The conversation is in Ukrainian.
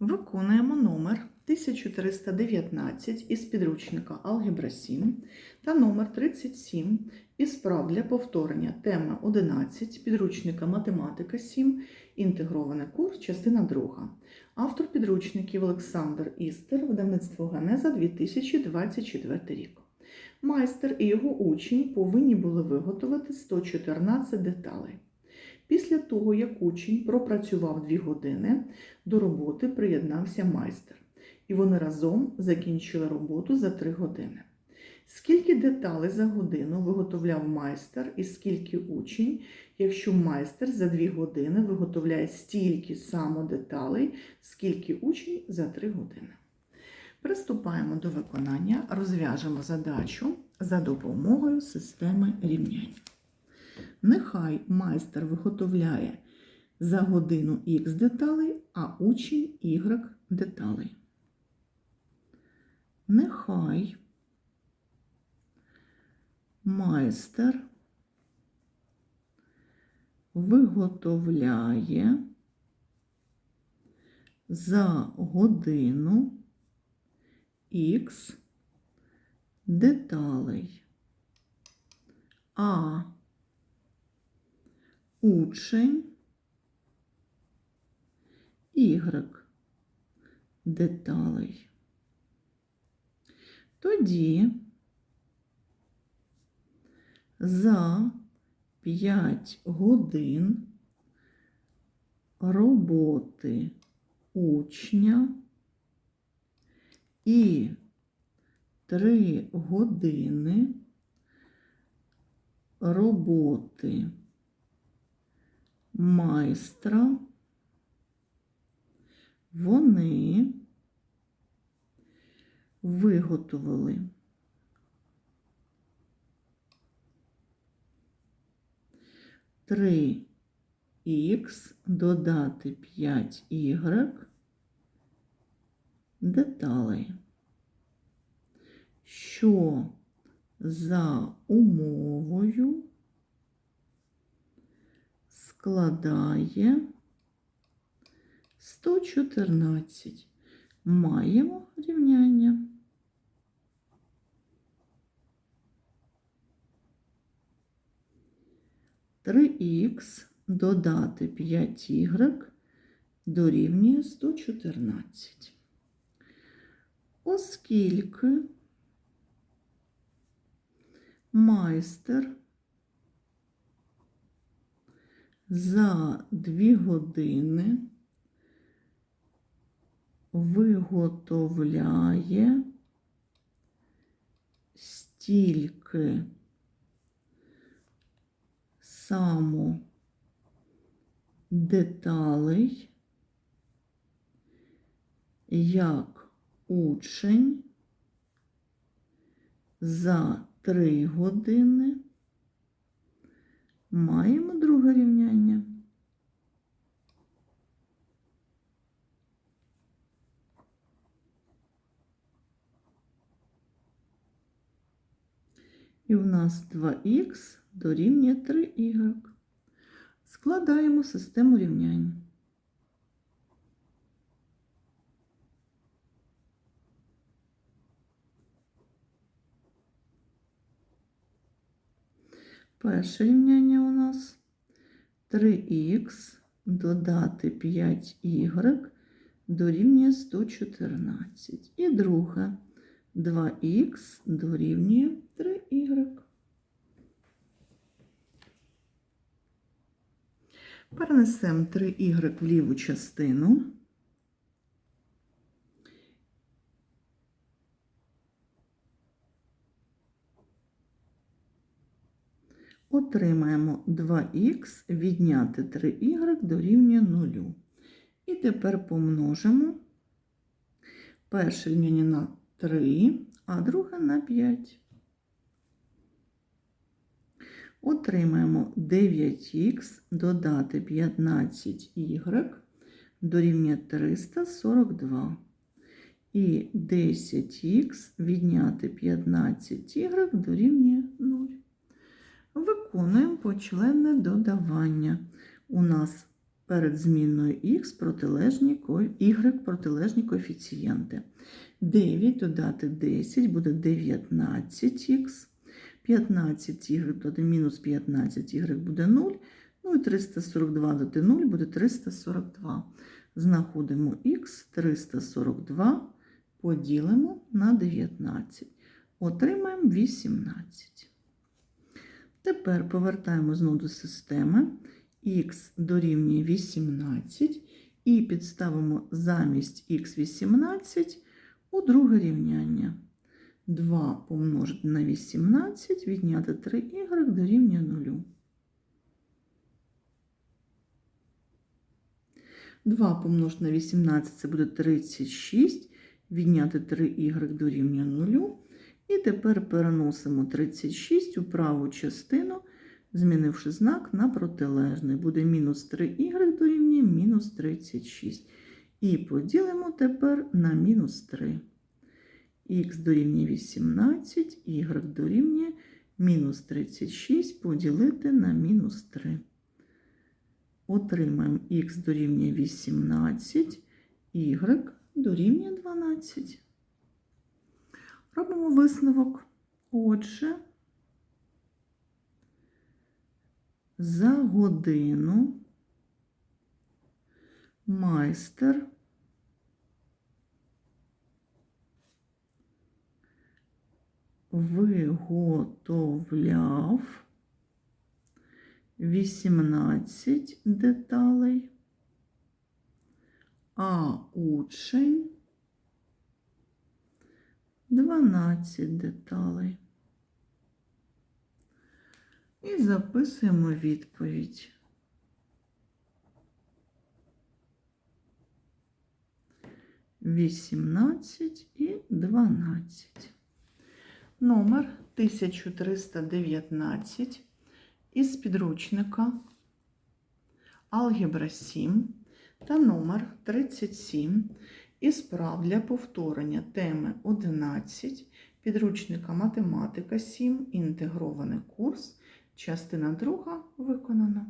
Виконуємо номер 1319 із підручника Алгебра 7 та номер 37 із прав для повторення теми 11 підручника Математика 7, інтегрований курс, частина 2. Автор підручників Олександр Істер, видавництво Ганеза 2024 рік. Майстер і його учень повинні були виготовити 114 деталей. Після того, як учень пропрацював 2 години, до роботи приєднався майстер, і вони разом закінчили роботу за 3 години. Скільки деталей за годину виготовляв майстер і скільки учень, якщо майстер за 2 години виготовляє стільки само деталей, скільки учень за 3 години? Приступаємо до виконання, розв'яжемо задачу за допомогою системи рівнянь. Нехай майстер виготовляє за годину Х деталей, а учень Y деталей. Нехай майстер виготовляє за годину Х деталей, а учень Y деталей. Тоді за 5 годин роботи учня і 3 години роботи майстра. Вони виготовили три х додати 5 y деталей, що за умовою складає 114. Маємо рівняння. Три х додати 5 y дорівнює 114. Оскільки майстер за 2 години виготовляє стільки само деталей, як учень за 3 години. Маємо друге рівняння. І в нас 2х дорівнює 3 у. Складаємо систему рівнянь. Перше рівняння у нас 3х додати 5y дорівнює 114. І друге 2х дорівнює 3y. Перенесемо 3y в ліву частину. Отримаємо 2х відняти 3y дорівнює 0. І тепер помножимо перше рівняння на 3, а друге на 5. Отримаємо 9х додати 15y дорівнює 342. І 10х відняти 15y дорівнює 0. Виконуємо почленне додавання. У нас перед змінною х протилежні y протилежні коефіцієнти. 9 додати 10 буде 19х. 15y додати мінус 15y буде 0. Ну і 342 додати 0 буде 342. Знаходимо х 342, поділимо на 19. Отримаємо 18. Тепер повертаємо знову до системи. х дорівнює 18 і підставимо замість х 18 у друге рівняння. 2 помножити на 18, відняти 3y дорівнює 0. 2 помножити на 18 це буде 36, відняти 3y дорівнює 0. І тепер переносимо 36 у праву частину, змінивши знак на протилежний. Буде мінус 3y дорівнює мінус 36. І поділимо тепер на мінус 3. Х дорівнює 18, y дорівнює мінус 36 поділити на мінус 3. Отримаємо х дорівнює 18, y дорівнює 12. Робимо висновок. Отже, за годину майстер виготовляв 18 деталей, а учень 12 деталей. І записуємо відповідь. Вісімнадцять і дванадцять. Номер 1319 із підручника Алгебра 7 та номер 37 із справ для повторення теми 11 підручника Математика 7, інтегрований курс, частина 2 виконана.